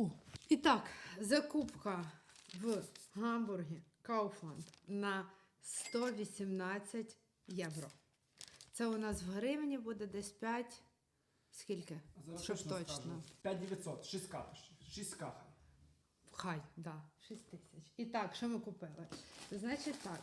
Фу. І так, закупка в гамбургі Kaufland на 118 євро. Це у нас в гривні буде десь 5. Скільки? Щоб точно. 5900, 6 капиш. 6 каха. Хай, да, 6 тисяч. І так, що ми купили? Значить так.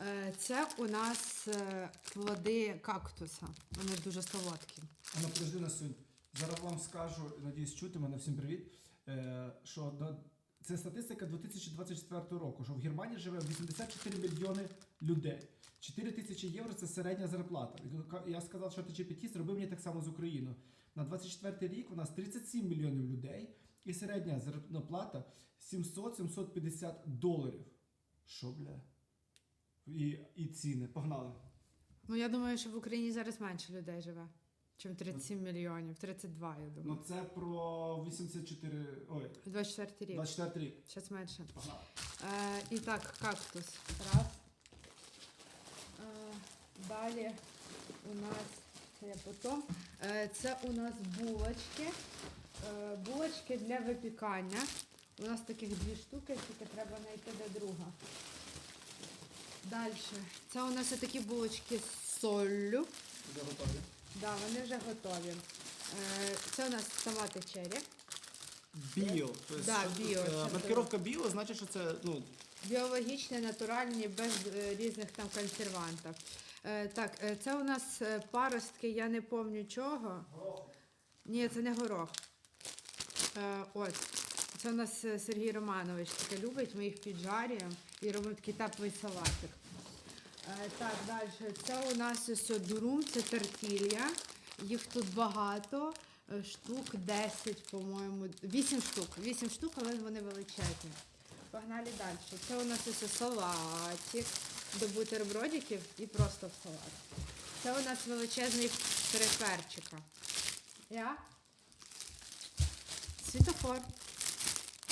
е, Це у нас е, плоди кактуса. Вони дуже солодкі. А ну подожди на сьогодні. Зараз вам скажу, надіюсь, чути мене всім привіт. Е, що це статистика 2024 року, що в Германії живе 84 мільйони людей. 4 тисячі євро це середня зарплата. Я сказав, що TGPT зробив мені так само з Україною. На 24 рік у нас 37 мільйонів людей, і середня заробітна плата 700-750 доларів. Що, бля? І, і ціни. Погнали. Ну, я думаю, що в Україні зараз менше людей живе, ніж 37 мільйонів, 32, я думаю. Ну це про 84. Ой, 24 рік. 24 рік. Зараз менше. Погнали. Е, і так, кактус. Раз. Е, далі у нас це я потім. Е, це у нас булочки. Е, булочки для випікання. У нас таких дві штуки, тільки треба знайти де друга. Далі. Це у нас такі булочки з соллю. Вже готові. Да, вони вже готові. Е, це у нас томати черрі. Біо. Тобто, Да, біо, е, Маркировка біо значить, що це ну, Біологічні, натуральні, без е, різних там консервантів. Е, так, е, це у нас е, паростки, я не пам'ятаю чого. Ні, це не горох. Е, от. Це у нас е, Сергій Романович таке любить, ми їх піджарюємо і робимо такий теплий салатик. Е, так, далі. Це у нас ось дурум, це тортилья. Їх тут багато. е, Штук 10, по-моєму. 8 штук. 8 штук, але вони величезні. Погнали далі. Це у нас ось салатик до бутербродиків і просто в салат. Це у нас величезний три перчика. Я? Світофор.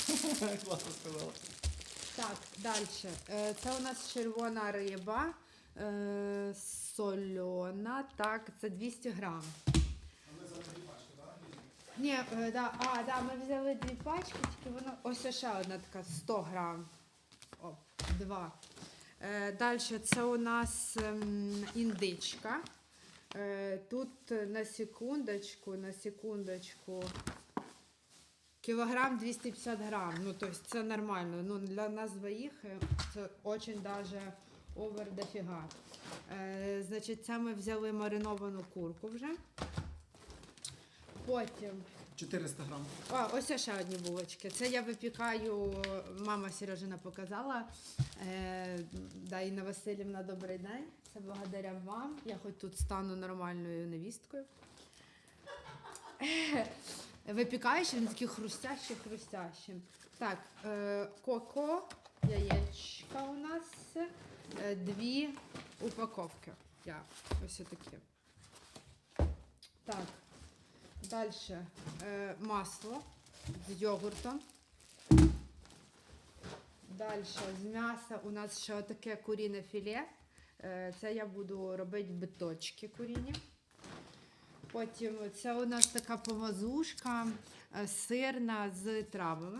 класно сказала. Так, далі. Це у нас червона риба, е, сольона. Так, це 200 грам. Ні, е, да, а, да, ми взяли дві пачки, тільки воно ось ще одна така 100 грам. О, два. Е, Далі це у нас ем, індичка. Е, тут на секундочку, на секундочку. Кілограм 250 грам. Ну, тобто це нормально. Ну, для нас двоїх це дуже даже овер дофіга. Е, значить, це ми взяли мариновану курку вже. Потім 400 грам. а, ось ще одні булочки. Це я випікаю, мама Сережина показала. Е, да, Інна Васильівна, добрий день. Це благодаря вам. Я хоч тут стану нормальною невісткою. Випікаєш, він такий хрустящий, хрустящий. Так, е, коко, яєчка у нас, е, дві упаковки. Я, ось такі. Так, далі е, масло з йогуртом. Далі з м'яса у нас ще таке куріне філе. Е, Це я буду робити биточки куріні. Потім це у нас така помазушка е, сирна з травами.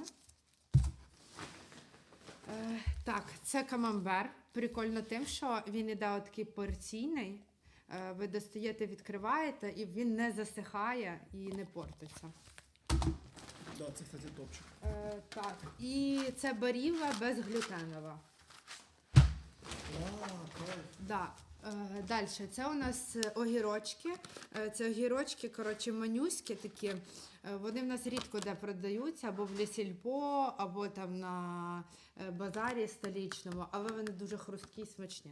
Е, Так, це камамбер. Прикольно тим, що він іде отакий порційний. Е, Ви достаєте, відкриваєте, і він не засихає і не портиться. Да, це, кстати, топчик. Е, Так, і це баріла безглютенова. А, кайф. Да. Е, Далі, це у нас е, огірочки. Е, Це огірочки, коротше, манюські такі. Вони в нас рідко де продаються, або в Лісільпо, або там на базарі столічному, але вони дуже хрусткі і смачні.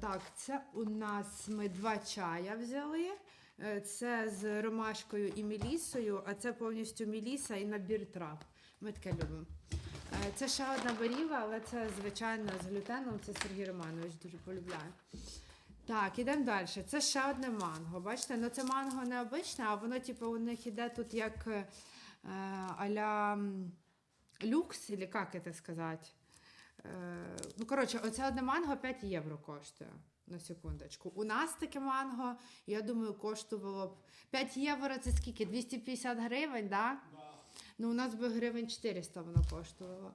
Так, це у нас ми два чая взяли. Це з ромашкою і мелісою, а це повністю меліса і набір трав. Ми таке любимо. Е, Це ще одна баріла, але це звичайно з глютеном. Це Сергій Романович дуже полюбляє. Так, ідемо далі. Це ще одне манго. Бачите, ну це манго не обичне, а воно, типу, у них іде тут як е, а-ля люкс, або як це сказати. Е, ну, коротше, оце одне манго 5 євро коштує. На секундочку. У нас таке манго, я думаю, коштувало б 5 євро це скільки? 250 гривень, да? Ну, у нас би гривень 400 воно коштувало.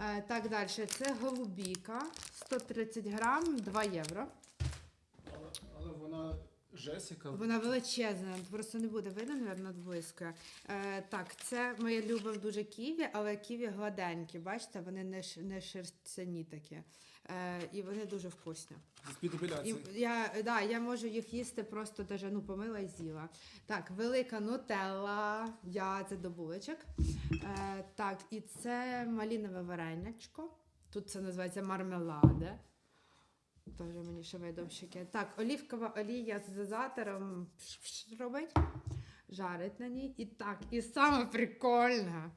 Е, так, далі. Це голубіка. 130 грам, 2 євро. Але, але вона жесть, Вона величезна, просто не буде видно, мабуть, близько. Е, так, це ми любимо дуже ківі, але ківі гладенькі. Бачите, вони не, не шерстяні такі. Е, і вони дуже вкусні. І я, да, я можу їх їсти просто даже, ну, помила і з'їла. Так, велика нутелла, я це до булочок. Е, так, і це малінове варенячко. Тут це називається мармеладе. Теж мені ще видовщики. Так, олівкова олія з дозатором робить, жарить на ній. І так, і саме прикольне.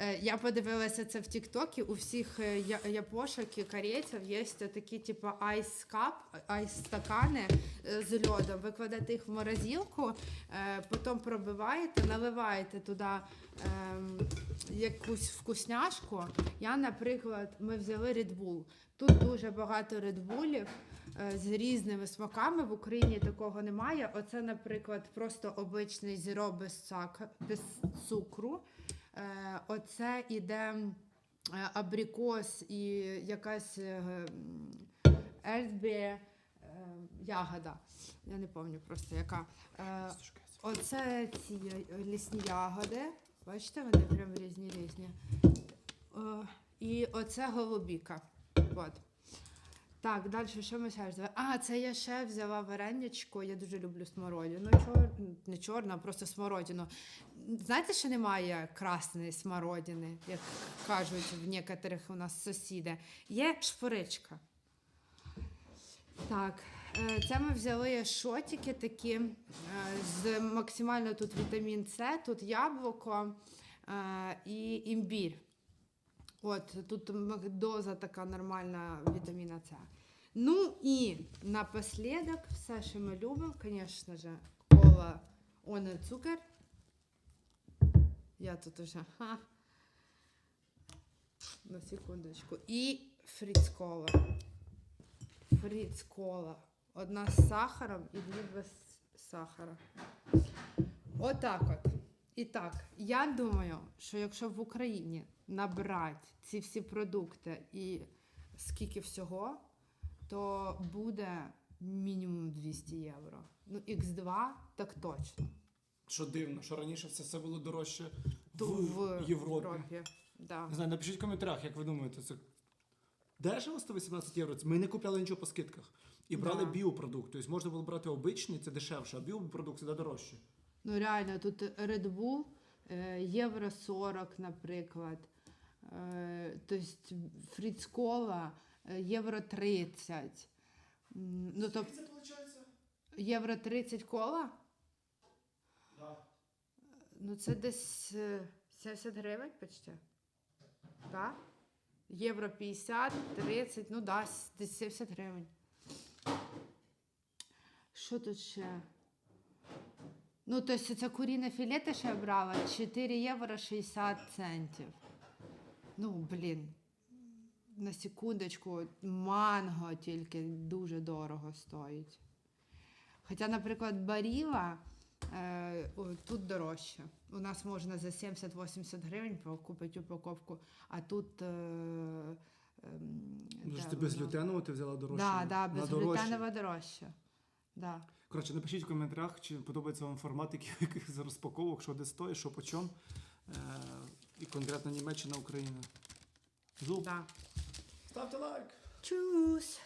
Е, Я подивилася це в Тіктокі. У всіх е, япошок і корейців є такі, типу, айс-кап, айс-стакани е, з льодом. Ви кладете їх в морозилку, потім пробиваєте, наливаєте туди ем, якусь вкусняшку. Я, наприклад, ми взяли Red Bull. Тут дуже багато е, з різними смаками. В Україні такого немає. Оце, наприклад, просто обичний зіро без цукру. Е, Оце іде е, абрикос і якась е, ельбі ягода. Я не пам'ятаю просто яка. Оце ці лісні ягоди. Бачите, вони прям різні різні. І оце голубіка. От. Так, далі що ми ще взяли? А, це я ще взяла варенячко. Я дуже люблю смородину. Чор... Не чорну, а просто смородину. Знаєте, що немає красної смородини, як кажуть в некоторих у нас сусіди. Є шпоричка. Так, е, це ми взяли шотики такі е, з максимально тут вітамін С, тут яблуко е, і імбір. От тут доза така нормальна вітаміна С. Ну і напоследок, все, що ми любимо, звісно ж, кола оне цукер. Я тут уже. Ха. На секундочку. І фріц-кола. Фріц-кола. Одна з сахаром і дві без сахара. Отак от. І так, я думаю, що якщо в Україні набрати ці всі продукти і скільки всього, то буде мінімум 200 євро. Ну, X2 так точно. Що дивно, що раніше все це було дорожче То в, Європі. Да. Не знаю, напишіть в коментарях, як ви думаєте, це дешево 118 євро? Ми не купляли нічого по скидках. І брали Да. біопродукт. Тобто можна було брати обичний, це дешевше, а біопродукт це дорожче. Ну реально, тут Red Bull е, євро 40, наприклад. Е, Тобто фріцкола е, євро 30. Ну, тобто Це виходить? євро 30 кола? Ну, це десь е, 70 гривень почти. Так? Євро 50, 30, ну да, десь 70 гривень. Що тут ще? Ну, тобто це куріне філе, те, що я брала, 4 євро 60 центів. Ну, блін. На секундочку, манго тільки дуже дорого стоїть. Хоча, наприклад, баріла е, тут дорожче. У нас можна за 70-80 гривень купити упаковку, а тут. Е, ем, Може, ти безглютенову ти взяла дорожче? Да, да, дорожча. безглютенова дорожче. Да. Коротше, напишіть в коментарях, чи подобається вам формат яких- яких з розпаковок, що де стоїть, що по чому. Е, і конкретно Німеччина, Україна. Зуб. Да. Ставте лайк! Чус!